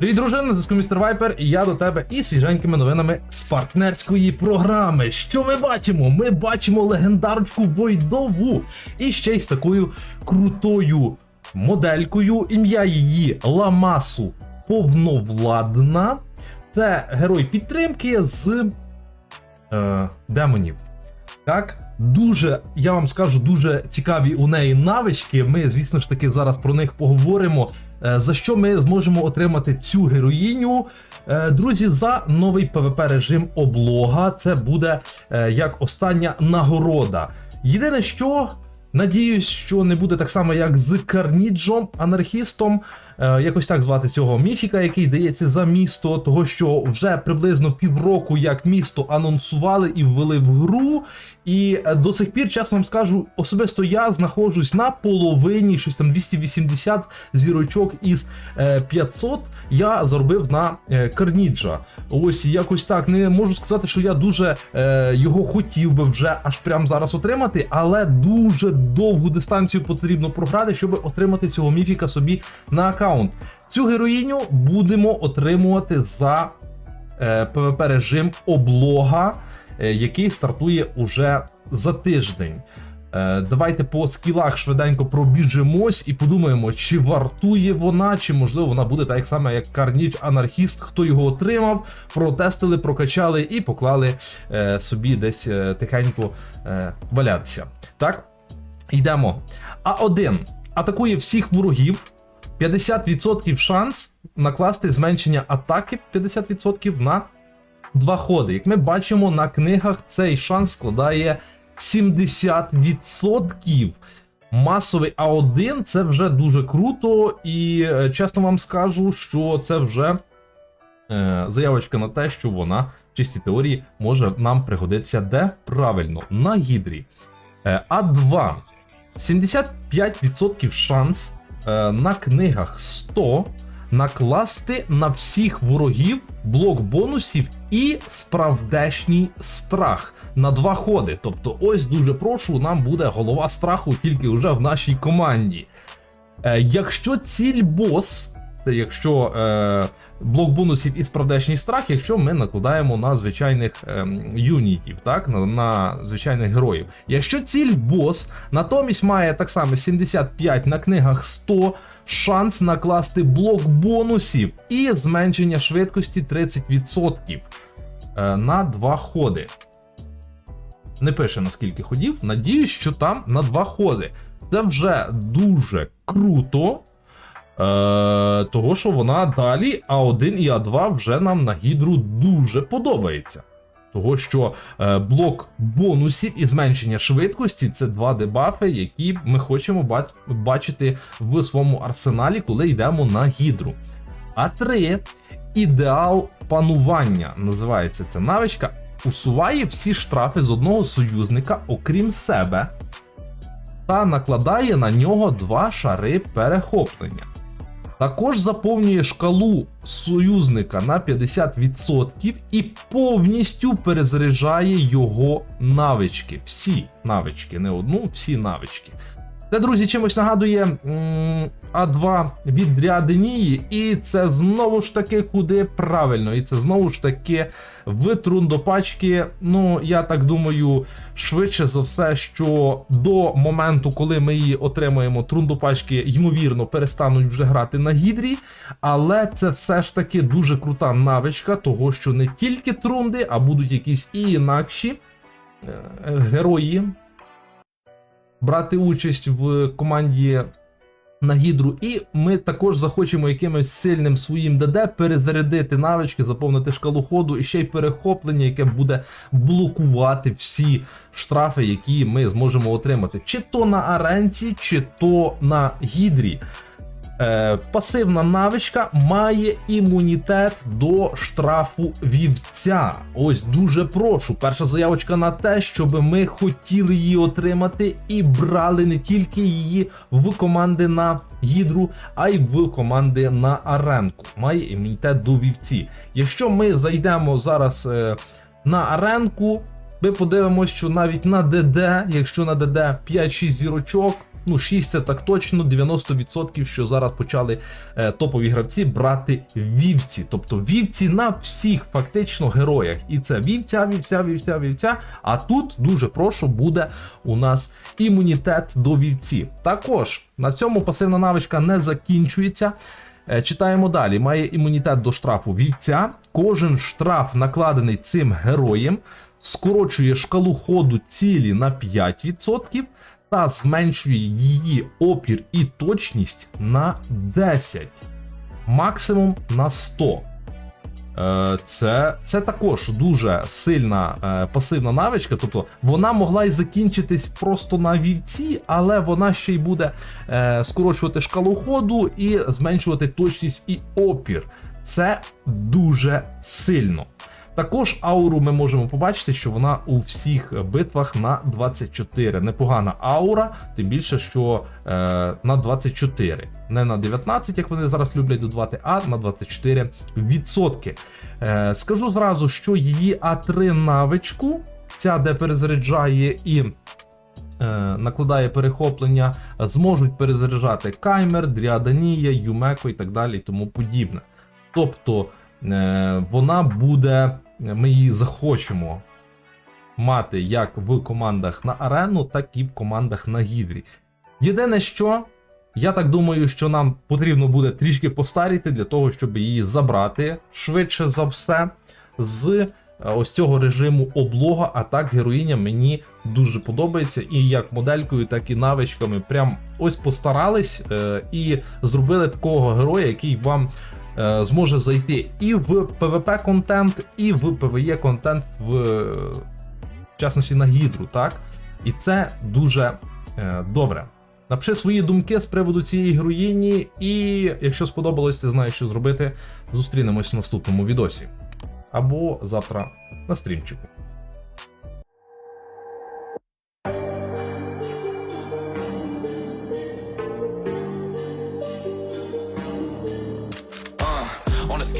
Привіт, дружина, на зв'язку містер Вайпер, і я до тебе із свіженькими новинами з партнерської програми. Що ми бачимо? Ми бачимо легендарочку Войдову і ще й з такою крутою моделькою. Ім'я її Ламасу повновладна. Це герой підтримки з е, демонів. Так, дуже, я вам скажу, дуже цікаві у неї навички. Ми, звісно ж таки, зараз про них поговоримо. Е, За що ми зможемо отримати цю героїню? Е, Друзі, за новий ПВП режим облога. Це буде е, як остання нагорода. Єдине, що надіюсь, що не буде так само, як з Карніджом, анархістом. Е, Якось так звати цього міфіка, який дається за місто, того що вже приблизно півроку як місто анонсували і ввели в гру. І е, до сих пір, чесно вам скажу, особисто я знаходжусь на половині, щось там 280 зірочок із е, 500 я заробив на е, Карніджа. Ось якось так. Не можу сказати, що я дуже е, його хотів би вже аж прямо зараз отримати, але дуже довгу дистанцію потрібно програти, щоб отримати цього міфіка собі на аккаунт. Цю героїню будемо отримувати за е, PvP режим облога, е, який стартує уже за тиждень. Е, Давайте по скілах швиденько пробіжимось і подумаємо, чи вартує вона, чи можливо вона буде так само, як Carnage Анархіст, хто його отримав, протестили, прокачали і поклали е, собі десь е, тихенько е, валятися. Так, йдемо. А1 атакує всіх ворогів. 50% шанс накласти зменшення атаки 50% на два ходи. Як ми бачимо на книгах, цей шанс складає 70%. Масовий А1 це вже дуже круто, і е, чесно вам скажу, що це вже е, заявочка на те, що вона в чистій теорії може нам пригодитися де правильно на гідрі. Е, А2 75% шанс на книгах 100 накласти на всіх ворогів блок бонусів і справдешній страх на два ходи. Тобто, ось дуже прошу, нам буде голова страху тільки вже в нашій команді. Е, якщо ціль бос, це якщо е, блок бонусів і справдешній страх, якщо ми накладаємо на звичайних ем, юнітів, так, на, на звичайних героїв. Якщо ціль бос натомість має так само 75 на книгах 100, шанс накласти блок бонусів і зменшення швидкості 30% е, на два ходи. Не пише на скільки ходів. Надіюсь, що там на два ходи. Це вже дуже круто. Е, того, що вона далі А1 і А2 вже нам на гідру дуже подобається. Того, що е, блок бонусів і зменшення швидкості це два дебафи, які ми хочемо бачити в своєму арсеналі, коли йдемо на гідру. А3 ідеал панування називається ця навичка. Усуває всі штрафи з одного союзника, окрім себе, та накладає на нього два шари перехоплення. Також заповнює шкалу союзника на 50% і повністю перезаряджає його навички. Всі навички, не одну, всі навички. Це, друзі, чимось нагадує А2 від Дряденії, і це знову ж таки куди правильно. І це знову ж таки в трундопачки. Ну, я так думаю, швидше за все, що до моменту, коли ми її отримаємо, трундопачки, ймовірно, перестануть вже грати на гідрі. Але це все ж таки дуже крута навичка, того що не тільки трунди, а будуть якісь і інакші е, герої брати участь в команді на гідру, і ми також захочемо якимось сильним своїм ДД перезарядити навички, заповнити шкалу ходу і ще й перехоплення, яке буде блокувати всі штрафи, які ми зможемо отримати, чи то на аренці, чи то на гідрі. Е, пасивна навичка має імунітет до штрафу вівця. Ось дуже прошу. Перша заявочка на те, щоб ми хотіли її отримати і брали не тільки її в команди на гідру, а й в команди на аренку. Має імунітет до вівці. Якщо ми зайдемо зараз е, на аренку, ми подивимося, що навіть на ДД, якщо на ДД 5-6 зірочок. Ну, 6 це так точно, 90%, що зараз почали е, топові гравці брати вівці. Тобто вівці на всіх фактично героях. І це вівця, вівця, вівця, вівця. А тут дуже прошу буде у нас імунітет до вівці. Також на цьому пасивна навичка не закінчується. Е, Читаємо далі. Має імунітет до штрафу вівця. Кожен штраф, накладений цим героєм, скорочує шкалу ходу цілі на 5% та зменшує її опір і точність на 10, максимум на 100. Е, Це, це також дуже сильна е, пасивна навичка. Тобто вона могла й закінчитись просто на вівці, але вона ще й буде е, скорочувати шкалу ходу і зменшувати точність і опір. Це дуже сильно. Також ауру ми можемо побачити, що вона у всіх битвах на 24. Непогана аура, тим більше, що е, на 24. Не на 19, як вони зараз люблять додавати, а на 24 відсотки. Е, скажу зразу, що її А3 навичку, ця де перезаряджає і е, накладає перехоплення, зможуть перезаряджати Каймер, Дріаданія, Юмеко і так далі, і тому подібне. Тобто вона буде, ми її захочемо мати як в командах на арену, так і в командах на гідрі. Єдине, що я так думаю, що нам потрібно буде трішки постаріти для того, щоб її забрати швидше за все з е, ось цього режиму облога. А так героїня мені дуже подобається і як моделькою, так і навичками. Прям ось постарались е, і зробили такого героя, який вам е, зможе зайти і в PvP контент, і в PvE контент в, е, в частності на гідру, так? І це дуже е, добре. Напиши свої думки з приводу цієї героїні, і якщо сподобалось, ти знаєш, що зробити. Зустрінемось в наступному відосі. Або завтра на стрімчику.